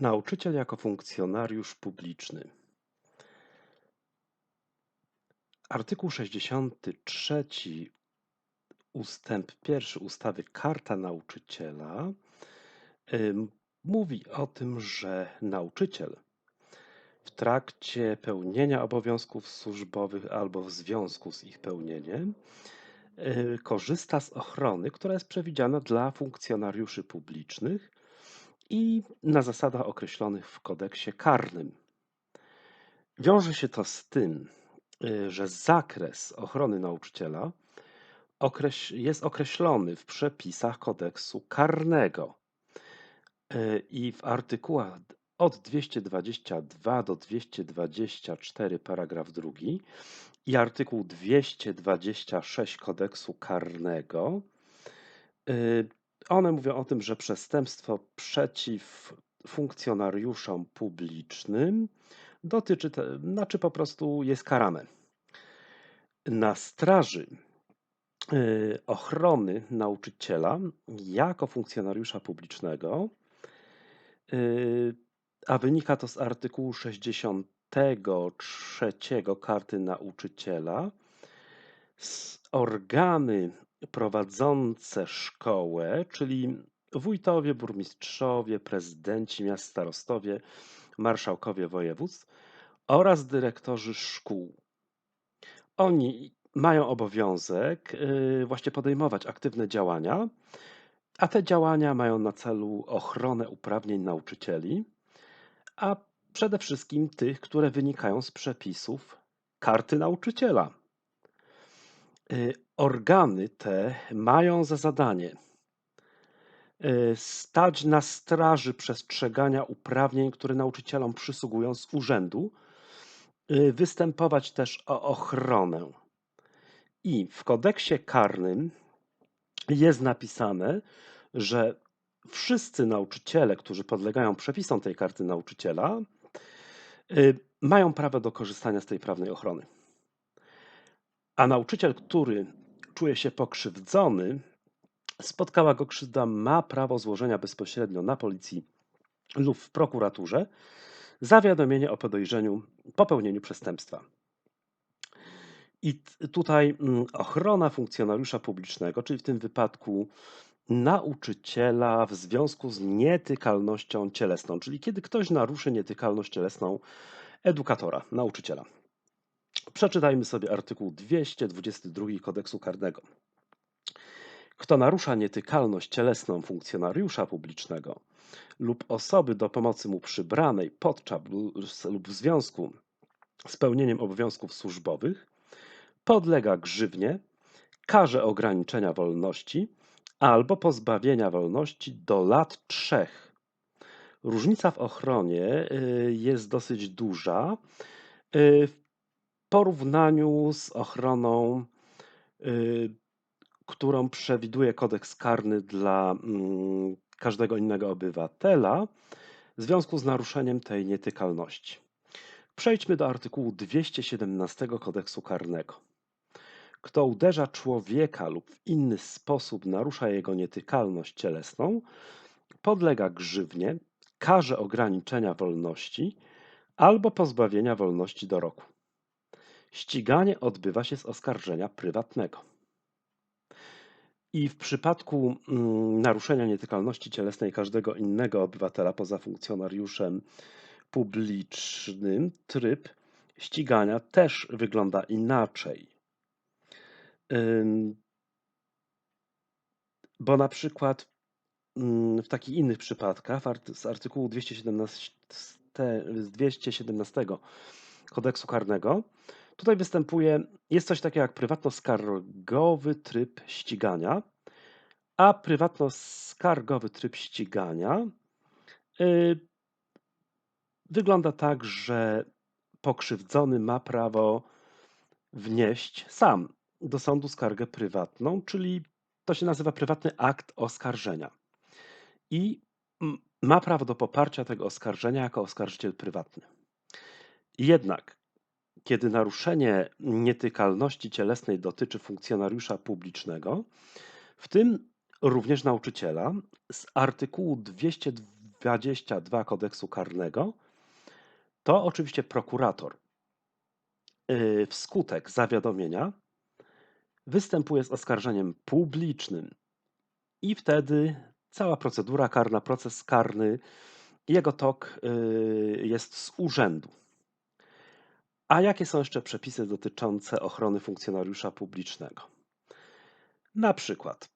Nauczyciel jako funkcjonariusz publiczny. Artykuł 63 ustęp 1 ustawy Karta Nauczyciela mówi o tym, że nauczyciel w trakcie pełnienia obowiązków służbowych albo w związku z ich pełnieniem y, korzysta z ochrony, która jest przewidziana dla funkcjonariuszy publicznych i na zasadach określonych w kodeksie karnym. Wiąże się to z tym, y, że zakres ochrony nauczyciela jest określony w przepisach kodeksu karnego. Y, I w artykułach od 222 do 224 paragraf drugi i artykuł 226 kodeksu karnego y, one mówią o tym, że przestępstwo przeciw funkcjonariuszom publicznym dotyczy, te, znaczy po prostu jest karane. Na straży y, ochrony nauczyciela jako funkcjonariusza publicznego, y, a wynika to z artykułu 63 karty nauczyciela, organy prowadzące szkołę, czyli wójtowie, burmistrzowie, prezydenci miast, starostowie, marszałkowie województw oraz dyrektorzy szkół. Oni mają obowiązek y, właśnie podejmować aktywne działania, a te działania mają na celu ochronę uprawnień nauczycieli, a przede wszystkim tych, które wynikają z przepisów karty nauczyciela. Organy te mają za zadanie y, stać na straży przestrzegania uprawnień, które nauczycielom przysługują z urzędu, y, występować też o ochronę. I w kodeksie karnym jest napisane, że wszyscy nauczyciele, którzy podlegają przepisom tej karty nauczyciela, mają prawo do korzystania z tej prawnej ochrony. A nauczyciel, który czuje się pokrzywdzony, spotkała go krzywda, ma prawo złożenia bezpośrednio na policji lub w prokuraturze zawiadomienie o podejrzeniu popełnieniu przestępstwa. I tutaj mm, ochrona funkcjonariusza publicznego, czyli w tym wypadku nauczyciela w związku z nietykalnością cielesną, czyli kiedy ktoś naruszy nietykalność cielesną edukatora, nauczyciela. Przeczytajmy sobie artykuł 222 kodeksu karnego. Kto narusza nietykalność cielesną funkcjonariusza publicznego lub osoby do pomocy mu przybranej podczas lub w związku z pełnieniem obowiązków służbowych, podlega grzywnie, karze ograniczenia wolności albo pozbawienia wolności do lat trzech. Różnica w ochronie y, jest dosyć duża. Y, w porównaniu z ochroną, y, którą przewiduje kodeks karny dla mm, każdego innego obywatela w związku z naruszeniem tej nietykalności. Przejdźmy do artykułu 217 kodeksu karnego. Kto uderza człowieka lub w inny sposób narusza jego nietykalność cielesną, podlega grzywnie, karze ograniczenia wolności albo pozbawienia wolności do roku. Ściganie odbywa się z oskarżenia prywatnego. I w przypadku mm, naruszenia nietykalności cielesnej każdego innego obywatela poza funkcjonariuszem publicznym, tryb ścigania też wygląda inaczej. Bo na przykład mm, w takich innych przypadkach, z artykułu 217, 217 kodeksu karnego, Tutaj występuje, jest coś takiego jak prywatno-skargowy tryb ścigania, a prywatno-skargowy tryb ścigania yy, wygląda tak, że pokrzywdzony ma prawo wnieść sam do sądu skargę prywatną, czyli to się nazywa prywatny akt oskarżenia. I ma prawo do poparcia tego oskarżenia jako oskarżyciel prywatny. Jednak kiedy naruszenie nietykalności cielesnej dotyczy funkcjonariusza publicznego, w tym również nauczyciela, z artykułu 200, 22 kodeksu karnego, to oczywiście prokurator yy, wskutek zawiadomienia występuje z oskarżeniem publicznym i wtedy cała procedura karna, proces karny, jego tok yy, jest z urzędu. A jakie są jeszcze przepisy dotyczące ochrony funkcjonariusza publicznego? Na przykład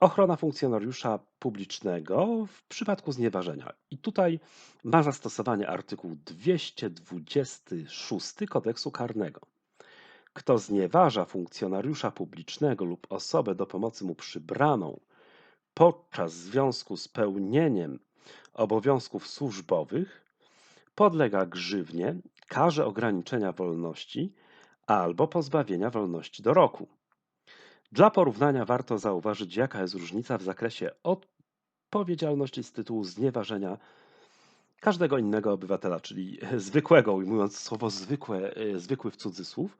ochrona funkcjonariusza publicznego w przypadku znieważenia. I tutaj ma zastosowanie artykuł 226 kodeksu karnego. Kto znieważa funkcjonariusza publicznego lub osobę do pomocy mu przybraną podczas związku z pełnieniem obowiązków służbowych, podlega grzywnie, karze ograniczenia wolności albo pozbawienia wolności do roku. Dla porównania warto zauważyć, jaka jest różnica w zakresie odpowiedzialności z tytułu znieważenia każdego innego obywatela, czyli zwykłego, ujmując słowo zwykłe, e, zwykły w cudzysłów,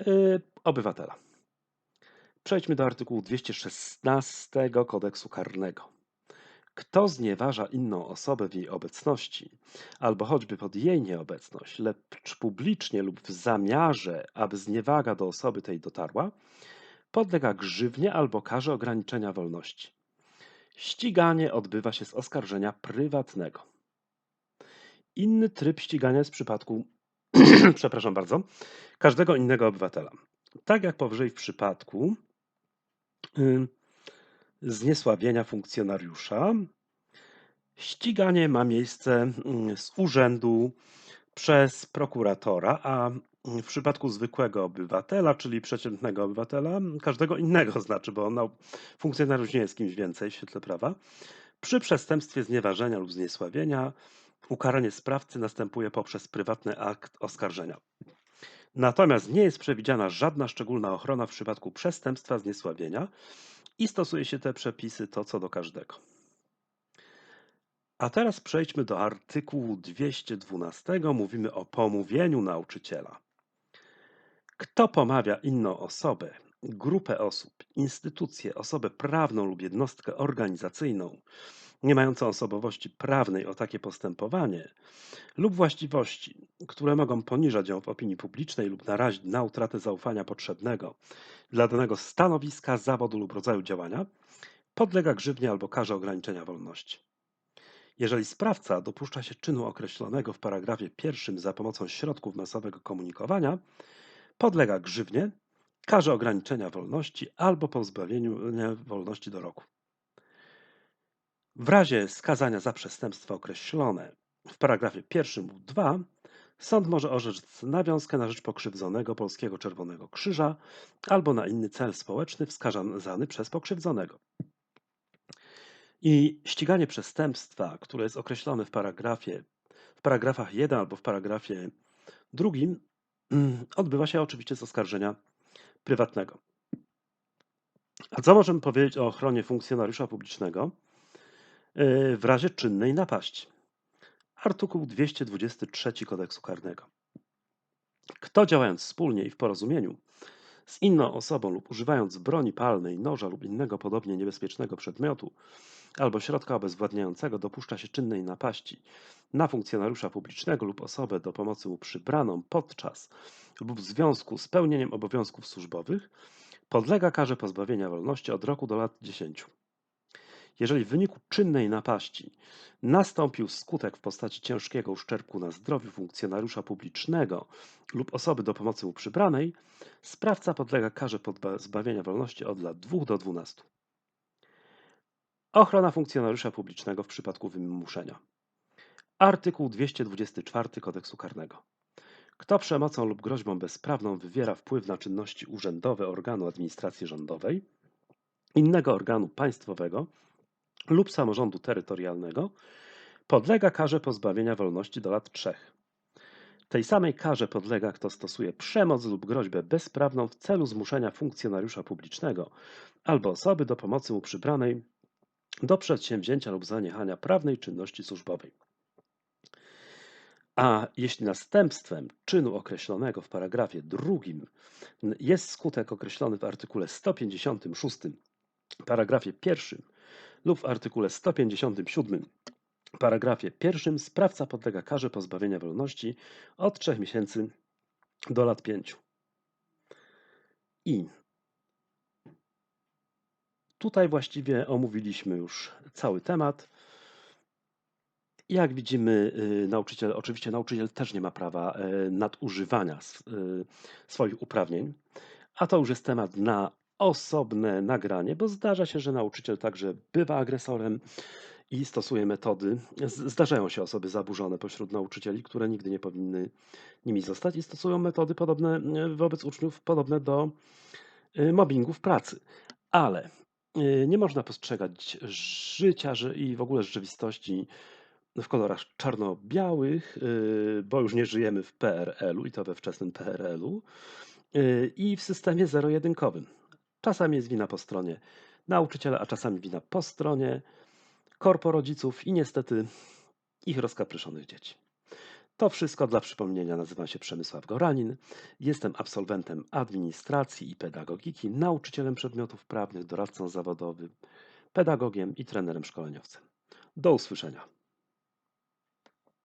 e, obywatela. Przejdźmy do artykułu 216 kodeksu karnego. Kto znieważa inną osobę w jej obecności, albo choćby pod jej nieobecność, lecz publicznie lub w zamiarze, aby zniewaga do osoby tej dotarła, podlega grzywnie albo karze ograniczenia wolności. Ściganie odbywa się z oskarżenia prywatnego. Inny tryb ścigania jest w przypadku, przepraszam bardzo, każdego innego obywatela. Tak jak powyżej w przypadku y, zniesławienia funkcjonariusza, ściganie ma miejsce mm, z urzędu przez prokuratora, a w przypadku zwykłego obywatela, czyli przeciętnego obywatela, każdego innego znaczy, bo on, funkcjonariusz nie jest kimś więcej w świetle prawa, przy przestępstwie znieważenia lub zniesławienia ukaranie sprawcy następuje poprzez prywatny akt oskarżenia. Natomiast nie jest przewidziana żadna szczególna ochrona w przypadku przestępstwa zniesławienia i stosuje się te przepisy to co do każdego. A teraz przejdźmy do artykułu 212. Mówimy o pomówieniu nauczyciela. Kto pomawia inną osobę, grupę osób, instytucję, osobę prawną lub jednostkę organizacyjną, nie mającą osobowości prawnej o takie postępowanie lub właściwości, które mogą poniżać ją w opinii publicznej lub narazić na utratę zaufania potrzebnego dla danego stanowiska, zawodu lub rodzaju działania, podlega grzywnie albo karze ograniczenia wolności. Jeżeli sprawca dopuszcza się czynu określonego w paragrafie pierwszym za pomocą środków masowego komunikowania, podlega grzywnie, karze ograniczenia wolności albo pozbawieniu wolności do roku. W razie skazania za przestępstwa określone w paragrafie pierwszym lub 2 sąd może orzec nawiązkę na rzecz pokrzywdzonego Polskiego Czerwonego Krzyża albo na inny cel społeczny wskazany przez pokrzywdzonego. I ściganie przestępstwa, które jest określone w paragrafie, w paragrafach 1 albo w paragrafie drugim, odbywa się oczywiście z oskarżenia prywatnego. A co możemy powiedzieć o ochronie funkcjonariusza publicznego w razie czynnej napaści? Artykuł 223 kodeksu karnego. Kto działając wspólnie i w porozumieniu z inną osobą lub używając broni palnej, noża lub innego podobnie niebezpiecznego przedmiotu albo środka obezwładniającego dopuszcza się czynnej napaści na funkcjonariusza publicznego lub osobę do pomocy mu przybraną podczas lub w związku z pełnieniem obowiązków służbowych, podlega karze pozbawienia wolności od roku do lat 10. Jeżeli w wyniku czynnej napaści nastąpił skutek w postaci ciężkiego uszczerbku na zdrowiu funkcjonariusza publicznego lub osoby do pomocy mu przybranej, sprawca podlega karze pozbawienia wolności od lat 2 do 12. Ochrona funkcjonariusza publicznego w przypadku wymuszenia. Artykuł 224 Kodeksu Karnego. Kto przemocą lub groźbą bezprawną wywiera wpływ na czynności urzędowe organu administracji rządowej, innego organu państwowego lub samorządu terytorialnego, podlega karze pozbawienia wolności do lat trzech. Tej samej karze podlega, kto stosuje przemoc lub groźbę bezprawną w celu zmuszenia funkcjonariusza publicznego albo osoby do pomocy mu przybranej do przedsięwzięcia lub zaniechania prawnej czynności służbowej. A jeśli następstwem czynu określonego w paragrafie drugim jest skutek określony w artykule 156, paragrafie pierwszym lub w artykule 157 paragrafie pierwszym sprawca podlega karze pozbawienia wolności od 3 miesięcy do lat 5. I tutaj właściwie omówiliśmy już cały temat. Jak widzimy, y, nauczyciel, oczywiście nauczyciel też nie ma prawa y, nadużywania y, swoich uprawnień, a to już jest temat na osobne nagranie, bo zdarza się, że nauczyciel także bywa agresorem i stosuje metody. Zdarzają się osoby zaburzone pośród nauczycieli, które nigdy nie powinny nimi zostać i stosują metody podobne y, wobec uczniów, podobne do y, mobbingu w pracy. Ale y, nie można postrzegać życia i w ogóle rzeczywistości w kolorach czarno-białych, bo już nie żyjemy w PRL-u i to we wczesnym PRL-u i w systemie zero-jedynkowym. Czasami jest wina po stronie nauczyciela, a czasami wina po stronie korpo rodziców i niestety ich rozkapryszonych dzieci. To wszystko dla przypomnienia. Nazywam się Przemysław Goranin. Jestem absolwentem administracji i pedagogiki, nauczycielem przedmiotów prawnych, doradcą zawodowym, pedagogiem i trenerem szkoleniowcem. Do usłyszenia.